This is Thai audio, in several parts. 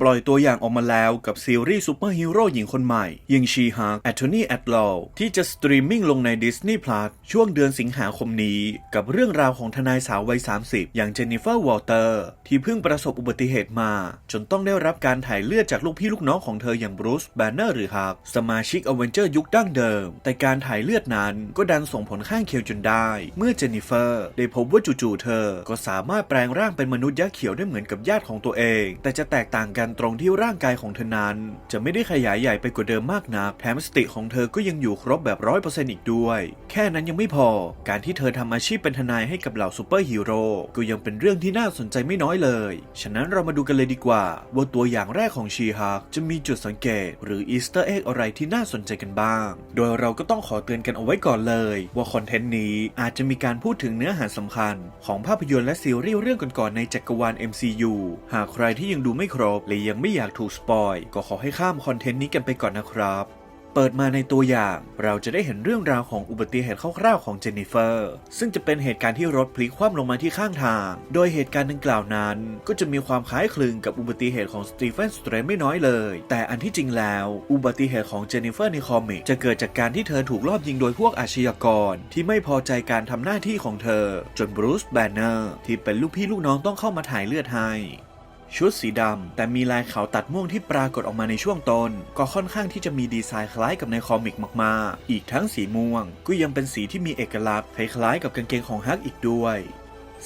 ปล่อยตัวอย่างออกมาแล้วกับซีรีส์ซูเปอร์ฮีโร่หญิงคนใหม่ ยิงชีฮาร์ a t t o r n e y at Law ที่จะสตรีมมิ่งลงใน Disney Plus ช่วงเดือนสิงหาคมนี้ กับเรื่องราวของทนายสาววัย 30 อย่างเจนนิเฟอร์วอลเตอร์ ที่เพิ่งประสบอุบัติเหตุมา จนต้องได้รับการถ่ายเลือดจากลูกพี่ลูกน้องของเธออย่างบรูซแบนเนอร์หรือฮักสมาชิกอเวนเจอร์ยุคดั้งเดิม แต่การถ่ายเลือดนั้นก็ดันส่งผลข้างเคียงจนได้ เมื่อเจนนิเฟอร์ได้พบว่าจู่ๆเธอ ก็สามารถแปลงร่างเป็นมนุษย์ยักษ์เขียวได้เหมือนกับญาติของตัวเอง แต่จะแตกต่างกันตรงที่ร่างกายของเธอนั้น จะไม่ได้ขยายใหญ่ไปกว่าเดิมมากนัก แถมสติของเธอก็ยังอยู่ครบแบบร้อยเปอร์เซ็นต์อีกด้วย แค่นั้นยังไม่พอ การที่เธอทำอาชีพเป็นทนายให้กับเหล่าซูเปอร์ฮีโร่ก็ยังเป็นเรื่องที่น่าสนใจไม่น้อยเลย ฉะนั้นเรามาดูกันเลยดีกว่า ว่าตัวอย่างแรกของชีฮักจะมีจุดสังเกต หรืออีสเตอร์เอ็กอะไรที่น่าสนใจกันบ้าง โดยเราก็ต้องขอเตือนกันเอาไว้ก่อนเลย ว่าคอนเทนต์นี้อาจจะมีการพูดถึงเนื้อหาสำคัญ ของภาพยนตร์และซีรีส์เรื่องก่อนๆในจักรวาล MCU หากใครที่ยังดูไม่ครบละยังไม่อยากถูกสปอยก็ขอให้ข้ามคอนเทนต์นี้กันไปก่อนนะครับ เปิดมาในตัวอย่างเราจะได้เห็นเรื่องราวของอุบัติเหตุคร่าวๆของเจนนิเฟอร์ ซึ่งจะเป็นเหตุการณ์ที่รถพลิกคว่ำลงมาที่ข้างทาง โดยเหตุการณ์ดังกล่าวนั้น ก็จะมีความคล้ายคลึงกับอุบัติเหตุของสตีเฟนสเตรนไม่น้อยเลย แต่อันที่จริงแล้ว อุบัติเหตุของเจนนิเฟอร์ในคอมิกจะเกิดจากการที่เธอถูกลอบยิงโดยพวกอาชญากร ที่ไม่พอใจการทำหน้าที่ของเธอ จนบรูซแบนเนอร์ที่เป็นลูกพี่ลูกน้องต้องเข้ามาถ่ายเลือดให้ ชุดสีดำแต่มีลายขาวตัดม่วงที่ปรากฏออกมาในช่วงต้นก็ค่อนข้างที่จะมีดีไซน์คล้ายกับในคอมิกมาก ๆ อีกทั้งสีม่วงก็ยังเป็นสีที่มีเอกลักษณ์คล้ายๆกับกางเกงของฮักอีกด้วย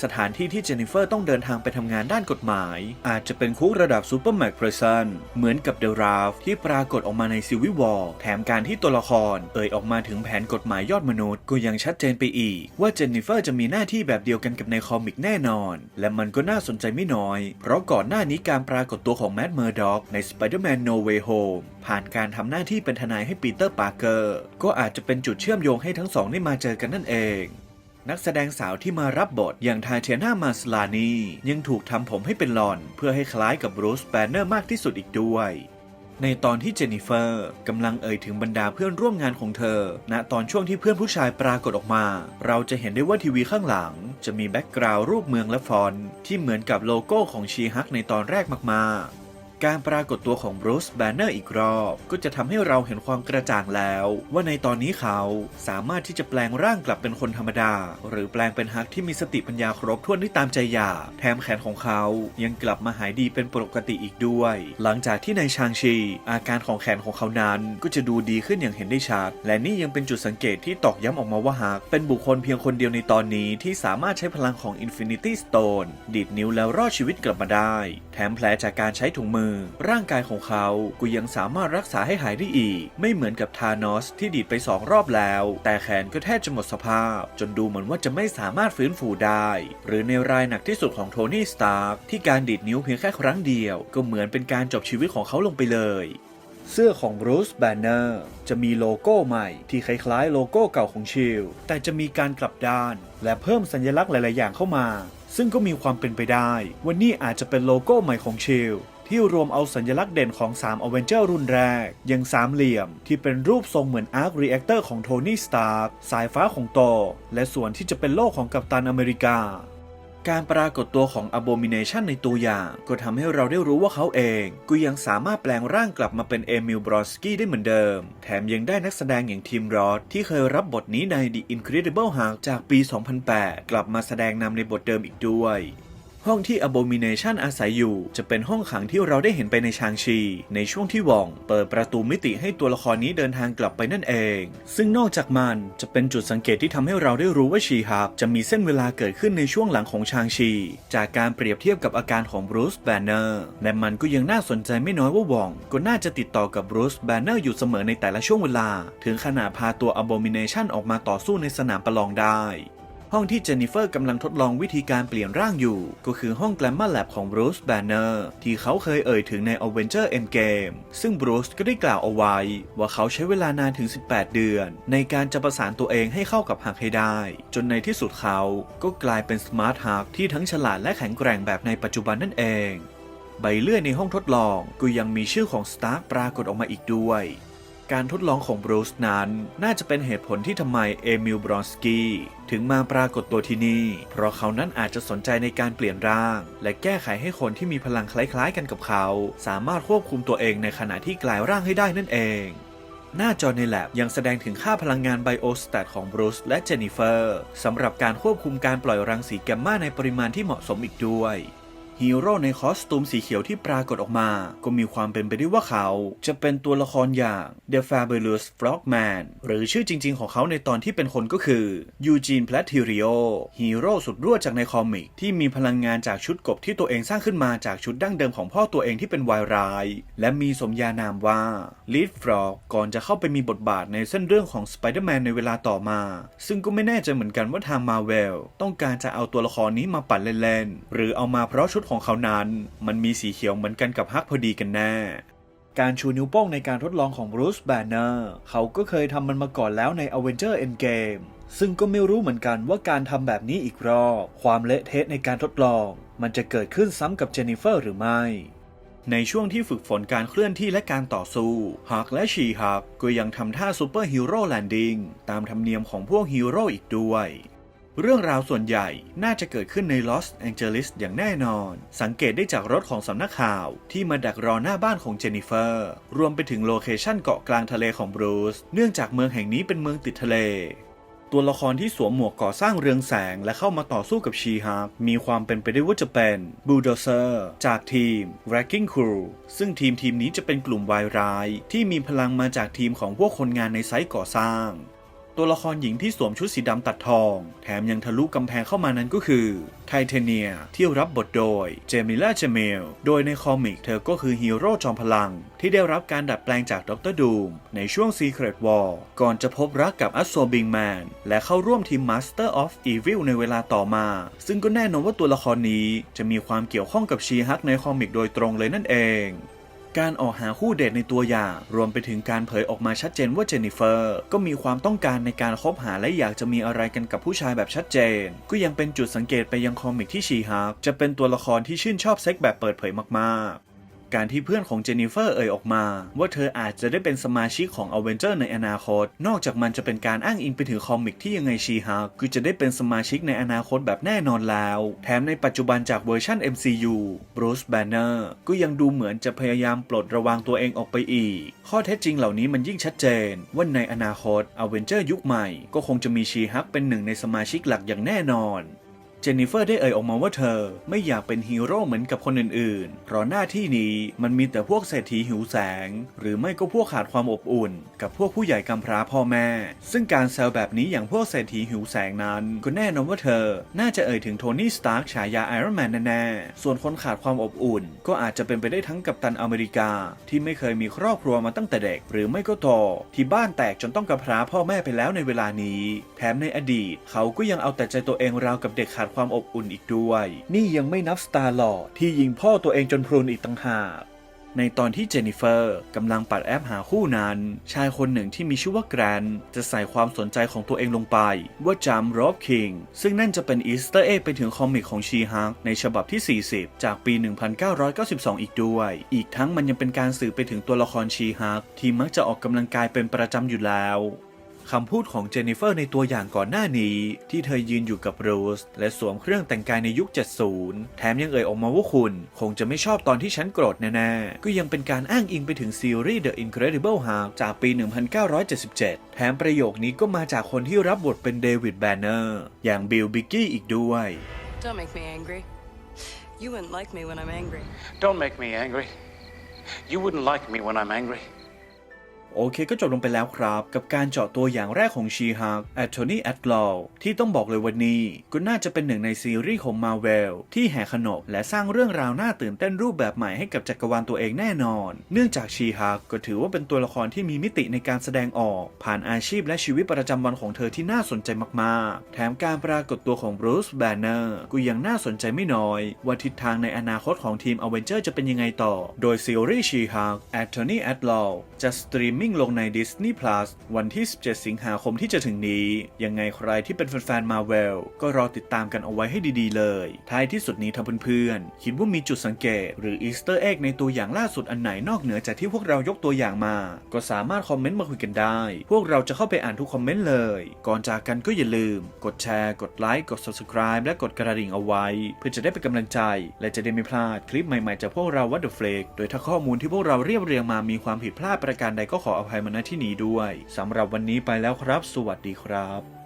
สถานที่ที่เจนนิเฟอร์ต้องเดินทางไปทำงานด้านกฎหมาย อาจจะเป็นคุกระดับซูเปอร์แม็กเพรซันเหมือนกับเดอราฟที่ปรากฏออกมาในซีวิวอลแถมการที่ตัวละคร เอ่ยออกมาถึงแผนกฎหมายยอดมนุษย์ ก็ยังชัดเจนไปอีก ว่าเจนนิเฟอร์จะมีหน้าที่แบบเดียวกันกับในคอมิกแน่นอน และมันก็น่าสนใจไม่น้อย เพราะก่อนหน้านี้การปรากฏตัวของแมดเมอร์ด็อกใน Spider-Man No Way Home ผ่านการทำหน้าที่เป็นทนายให้ปีเตอร์ปาร์เกอร์ก็อาจจะเป็นจุดเชื่อมโยงให้ทั้งสองได้มาเจอกันนั่นเอง นักแสดงสาวที่มารับบทอย่างทาเทียนามาสลานียังถูกทำผมให้เป็นหลอน เพื่อให้คล้ายกับบรูซแบนเนอร์มากที่สุดอีกด้วยในตอนที่เจนนิเฟอร์กำลังเอ่ยถึงบรรดาเพื่อนร่วมงานของเธอ ณ ตอนช่วงที่เพื่อนผู้ชายปรากฏออกมา เราจะเห็นได้ว่าทีวีข้างหลัง จะมีแบ็กกราวด์รูปเมืองและฟอนต์ที่เหมือนกับโลโก้ของชีฮักในตอนแรกมากๆ การปรากฏตัวของบรูซแบนเนอร์อีกรอบ ก็จะทำให้เราเห็นความกระจ่างแล้ว ว่าในตอนนี้เขาสามารถที่จะแปลงร่างกลับเป็นคนธรรมดา หรือแปลงเป็นฮักที่มีสติปัญญาครบถ้วนได้ตามใจอยากแถมแขนของเขายังกลับมาหายดีเป็นปกติอีกด้วย หลังจากที่ในชางชี อาการของแขนของเขานั้นก็จะดูดีขึ้นอย่างเห็นได้ชัด และนี่ยังเป็นจุดสังเกตที่ตอกย้ำออกมาว่าฮักเป็นบุคคลเพียงคนเดียวในตอนนี้ที่สามารถใช้พลังของ Infinity Stone ดีดนิ้วแล้วรอดชีวิตกลับมาได้ แถมแผลจากการใช้ถุงมือร่างกายของเขาก็ยังสามารถรักษาให้หายได้อีก ไม่เหมือนกับธานอสที่ดีดไปสองรอบแล้ว แต่แขนก็แทบจะหมดสภาพ จนดูเหมือนว่าจะไม่สามารถฟื้นฟูได้ หรือในรายหนักที่สุดของโทนี่สตาร์กที่การดีดนิ้วเพียงแค่ครั้งเดียว ก็เหมือนเป็นการจบชีวิตของเขาลงไปเลยเสื้อของบรูซแบนเนอร์จะมีโลโก้ใหม่ที่คล้ายๆ โลโก้เก่าของชิลแต่จะมีการกลับด้าน และเพิ่มสัญลักษณ์หลาย ๆ อย่างเข้ามา ซึ่งก็มีความเป็นไปได้ว่านี่อาจจะเป็นโลโก้ใหม่ของชิล ที่รวมเอาสัญลักษณ์เด่นของ 3 a v e n g e r รุ่นแรกอย่างสามเหลี่ยม ที่เป็นรูปทรงเหมือน Arc Reactor ของโทนี่สตาร์กสายฟ้าของโตและส่วนที่จะเป็นโลกของกัปตันอเมริกาการปรากฏตัวของ Abomination ในตัวอย่าง ก็ทำให้เราได้รู้ว่าเขาเอง ก็ยังสามารถแปลงร่างกลับมาเป็นเอมิลบรอนสกี้ได้เหมือนเดิม แถมยังได้นักแสดงอย่างทีมรอดที่เคยรับบทนี้ใน The Incredible Hulk จากปี 2008 กลับมาแสดงนำในบทเดิมอีกด้วย ห้องที่ Abomination อาศัยอยู่ จะเป็นห้องขังที่เราได้เห็นไปในชางชี ในช่วงที่วอง เปิดประตูมิติให้ตัวละครนี้เดินทางกลับไปนั่นเอง ซึ่งนอกจากมันจะเป็นจุดสังเกตที่ทำให้เราได้รู้ว่าชีฮับจะมีเส้นเวลาเกิดขึ้นในช่วงหลังของชางชี จากการเปรียบเทียบกับอาการของบรูซแบนเนอร์และมันก็ยังน่าสนใจไม่น้อยว่าวอง ก็น่าจะติดต่อกับบรูซแบนเนอร์อยู่เสมอในแต่ละช่วงเวลา ถึงขนาดพาตัว Abomination ออกมาต่อสู้ในสนามประลองได้ ห้องที่เจนนิเฟอร์กำลังทดลองวิธีการเปลี่ยนร่างอยู่ ก็คือห้องแกลมมาแลบของบรูซแบนเนอร์ที่เขาเคยเอ่ยถึงใน a v e n g e r Endgame ซึ่งบรูซก็ได้กล่าวเอาไว้ ว่าเขาใช้เวลานานถึง 18 เดือน ในการจะประสานตัวเองให้เข้ากับฮักให้ได้ จนในที่สุดเขาก็กลายเป็นสมาร์ทฮักที่ทั้งฉลาดและแข็งแกร่งแบบในปัจจุบันนั่นเอง ใบเลื่อยในห้องทดลองก็ยังมีชื่อของสตาร์กปรากฏออกมาอีกด้วย การทดลองของบรูซนั้น น่าจะเป็นเหตุผลที่ทำไมเอมิลบรอนสกี้ถึงมาปรากฏตัวที่นี่ เพราะเขานั้นอาจจะสนใจในการเปลี่ยนร่าง และแก้ไขให้คนที่มีพลังคล้ายๆ กันกับเขา สามารถควบคุมตัวเองในขณะที่กลายร่างให้ได้นั่นเอง หน้าจอในแลบยังแสดงถึงค่าพลังงานไบโอสแตทของบรูซและเจนนิเฟอร์สำหรับการควบคุมการปล่อยรังสีแกมมาในปริมาณที่เหมาะสมอีกด้วย ฮีโร่ในคอสตูมสีเขียวที่ปรากฏออกมา ก็มีความเป็นไปได้ว่าเขา จะเป็นตัวละครอย่าง The Fabulous Frogman หรือชื่อจริง ๆ ของเขาในตอนที่เป็นคนก็คือยูจีน p พลทิริโอฮีโร่สุดรั่วจากในคอมิก ที่มีพลังงานจากชุดกบที่ตัวเองสร้างขึ้นมาจากชุดดั้งเดิมของพ่อตัวเองที่เป็นวายร้าย และมีสมญานามว่า Lead Frog ก่อนจะเข้าไปมีบทบาทในเส้นเรื่องของ Spider-Man ในเวลาต่อมา ซึ่งก็ไม่แน่ใจเหมือนกันว่าทาง Marvel ต้องการจะเอาตัวละครนี้มาปั่นเล่นๆหรือเอามาเพราะชุดของเขานั้น มันมีสีเขียวเหมือนกันกับฮักพอดีกันแน่ การชูนิ้วโป้งในการทดลองของบรูซแบนเนอร์เขาก็เคยทำมันมาก่อนแล้วใน Avenger Endgame ซึ่งก็ไม่รู้เหมือนกันว่าการทำแบบนี้อีกรอบความเละเทะในการทดลอง มันจะเกิดขึ้นซ้ำกับเจนนิเฟอร์หรือไม่ ในช่วงที่ฝึกฝนการเคลื่อนที่และการต่อสู้ฮักและชีฮักก็ยังทำท่าซูเปอร์ฮีโร่แลนดิ้งตามธรรมเนียมของพวกฮีโร่อีกด้วย เรื่องราวส่วนใหญ่น่าจะเกิดขึ้นในลอสแองเจลิสอย่างแน่นอน สังเกตได้จากรถของสำนักข่าวที่มาดักรอหน้าบ้านของเจนนิเฟอร์ รวมไปถึงโลเคชั่นเกาะกลางทะเลของบรูซ เนื่องจากเมืองแห่งนี้เป็นเมืองติดทะเลตัวละครที่สวมหมวกก่อสร้างเรืองแสงและเข้ามาต่อสู้กับชีฮักมีความเป็นไปได้ว่าจะเป็นบูลโดเซอร์จากทีม Wrecking Crew ซึ่งทีมทีมนี้จะเป็นกลุ่มวายร้าย ที่มีพลังมาจากทีมของพวกคนงานในไซต์ก่อสร้าง ตัวละครหญิงที่สวมชุดสีดำตัดทอง แถมยังทะลุกำแพงเข้ามานั้นก็คือไทเทเนียที่รับบทโดยเจมิล่าเจเมล โดยในคอมิกเธอก็คือฮีโร่จอมพลัง ที่ได้รับการดัดแปลงจากด็อกเตอร์ดูมในช่วง Secret War ก่อนจะพบรักกับอัสโซบิงแมนและเข้าร่วมทีม Master of Evil ในเวลาต่อมา ซึ่งก็แน่นอนว่าตัวละครนี้จะมีความเกี่ยวข้องกับชีฮักในคอมิกโดยตรงเลยนั่นเอง การออกหาคู่เดทในตัวอย่าง รวมไปถึงการเผยออกมาชัดเจนว่าเจนนิเฟอร์ ก็มีความต้องการในการคบหาและอยากจะมีอะไรกันกับผู้ชายแบบชัดเจน ก็ยังเป็นจุดสังเกตไปยังคอมิกที่ชีฮักจะเป็นตัวละครที่ชื่นชอบเซ็กแบบเปิดเผยมากๆ การที่เพื่อนของเจนนิเฟอร์เอ่ยออกมา ว่าเธออาจจะได้เป็นสมาชิกของอเวนเจอร์ในอนาคต นอกจากมันจะเป็นการอ้างอิงไปถึงคอมิกที่ยังไงชีฮักคือจะได้เป็นสมาชิกในอนาคตแบบแน่นอนแล้ว แถมในปัจจุบันจากเวอร์ชัน MCU Bruce Banner ก็ยังดูเหมือนจะพยายามปลดระวางตัวเองออกไปอีก ข้อเท็จจริงเหล่านี้มันยิ่งชัดเจน ว่าในอนาคตอเวนเจอร์ยุคใหม่ ก็คงจะมีชีฮักเป็นหนึ่งในสมาชิกหลักอย่างแน่นอน จนนิเฟอร์ได้เอ่ยออกมาว่าเธอไม่อยากเป็นฮีโร่เหมือนกับคนอื่นๆ เพราะหน้าที่นี้มันมีแต่พวกเศรษฐีหิวแสง หรือไม่ก็พวกขาดความอบอุ่น กับพวกผู้ใหญ่กำพร้าพ่อแม่ ซึ่งการแซวแบบนี้อย่างพวกเศรษฐีหิวแสงนั้น ก็แน่นอนว่าเธอ น่าจะเอ่ยถึงโทนี่สตาร์กฉายาไอรอนแมนแน่ๆ ส่วนคนขาดความอบอุ่น ก็อาจจะเป็นไปได้ทั้งกัปตันอเมริกา ที่ไม่เคยมีครอบครัวมาตั้งแต่เด็ก หรือไม่ก็โตที่บ้านแตกจนต้องกำพร้าพ่อแม่ไปแล้วในเวลานี้ แถมในอดีต เขาก็ยังเอาแต่ใจตัวเองราวกับเด็กขาดความอบอุ่นอีกด้วย นี่ยังไม่นับสตาร์หล่อที่ยิงพ่อตัวเองจนพรุนอีกต่างหากในตอนที่เจนนิเฟอร์กำลังปัดแอปหาคู่นั้น ชายคนหนึ่งที่มีชื่อว่าแกรนจะใส่ความสนใจของตัวเองลงไป ว่าจำรอบคิง ซึ่งนั่นจะเป็นอีสเตอร์เอ็กไปถึงคอมิกของชีฮักในฉบับที่ 40 จากปี 1992 อีกด้วย อีกทั้งมันยังเป็นการสื่อไปถึงตัวละครชีฮักที่มักจะออกกำลังกายเป็นประจำอยู่แล้ว คำพูดของเจนนิเฟอร์ในตัวอย่างก่อนหน้านี้ ที่เธอยืนอยู่กับโรส และสวมเครื่องแต่งกายในยุค 70 แถมยังเอ่ยออกมาว่าคุณ คงจะไม่ชอบตอนที่ฉันโกรธแน่ๆ ก็ยังเป็นการอ้างอิงไปถึงซีรีส์ The Incredible Hulk จากปี 1977 แถมประโยคนี้ก็มาจากคนที่รับบทเป็นเดวิดแบนเนอร์อย่างบิลบิกกี้อีกด้วย Don't make me angry. You wouldn't like me when I'm angry. Don't make me angry. You wouldn't like me when I'm angry. โอเคก็จบลงไปแล้วครับ กับการเจาะตัวอย่างแรกของชีฮักแอ t โทนี่แอตลอที่ต้องบอกเลยวันนี้ก็น่าจะเป็นหนึ่งในซีรีส์ของมาเวลที่แห่ขนบและสร้างเรื่องราวน่าตื่นเต้นรูปแบบใหม่ให้กับจักรวาลตัวเองแน่นอน เนื่องจากชีฮักก็ถือว่าเป็นตัวละครที่มีมิติในการแสดงออก ผ่านอาชีพและชีวิตประจำวันของเธอที่น่าสนใจมากๆ แถมการปรากฏตัวของบรูซแบนเนอร์ก็ยังน่าสนใจไม่น้อยว่าทิศทางในอนาคตของทีมอเวนเจอร์จะเป็นยังไงต่อ โดยซีรีส์ชีฮักแอ t โทนี่แอตลอจะสตรีมมิ่งลงใน Disney Plus วันที่ 17 สิงหาคมที่จะถึงนี้ ยังไงใครที่เป็นแฟนๆ Marvel ก็รอติดตามกันเอาไว้ให้ดีๆเลย ท้ายที่สุดนี้ถ้าเพื่อนๆ คิดว่ามีจุดสังเกต หรืออีสเตอร์เอ็กในตัวอย่างล่าสุดอันไหนนอกเหนือจากที่พวกเรายกตัวอย่างมา ก็สามารถคอมเมนต์มาคุยกันได้ พวกเราจะเข้าไปอ่านทุกคอมเมนต์เลย ก่อนจากกันก็อย่าลืม กดแชร์ กดไลค์ กด subscribe และกดกระดิ่งเอาไว้ เพื่อจะได้เป็นกำลังใจ และจะได้ไม่พลาดคลิปใหม่ๆจากพวกเราวัดเดอะเฟลกโดยถ้าข้อมูลที่พวกเราเรียบเรียงมามีความผิดพลาดประการใดก็ขอขออภัยมาณที่นี้ด้วยสำหรับวันนี้ไปแล้วครับ สวัสดีครับ